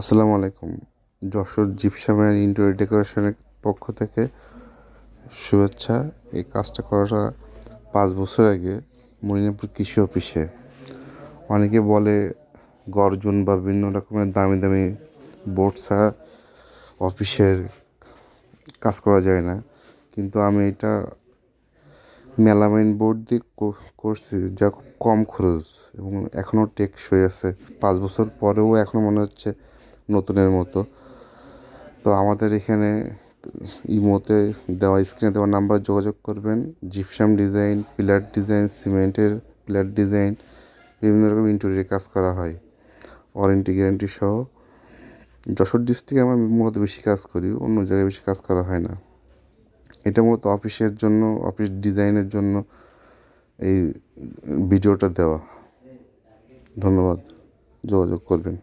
আসসালামু আলাইকুম। Jessore gypsum and interior ডেকোরেশনের পক্ষ থেকে শুভেচ্ছা। এই কাজটা করাটা পাঁচ বছর আগে মনিরামপুর কৃষি অফিসে। অনেকে বলে গর্জন বা বিভিন্ন রকমের দামি দামি বোর্ড ছাড়া অফিসের কাজ করা যায় না। কিন্তু আমি এটা মেলামাইন বোর্ড দিয়ে করছি যা খুব কম খরচ এবং এখনও টেকসই আছে। পাঁচ বছর পরেও এখনও মনে হচ্ছে নতুনের মতো। তো আমাদের এখানে ইমোতে দেওয়া স্ক্রিনে দেওয়া নাম্বার যোগাযোগ করবেন। জিপসাম ডিজাইন পিলার ডিজাইন সিমেন্টের পিলার ডিজাইন বিভিন্ন রকম ইন্টেরিয়র কাজ করা হয়। ওয়ারেন্টি গ্যারান্টি সহ। যশোর ডিস্ট্রিক্টে আমরা মূলত বেশি কাজ করি, অন্য জায়গায় বেশি কাজ করা হয় না। এটা মূলত অফিসের জন্য অফিস ডিজাইনের জন্য এই ভিডিওটা দেওয়া। ধন্যবাদ। যোগাযোগ করবেন।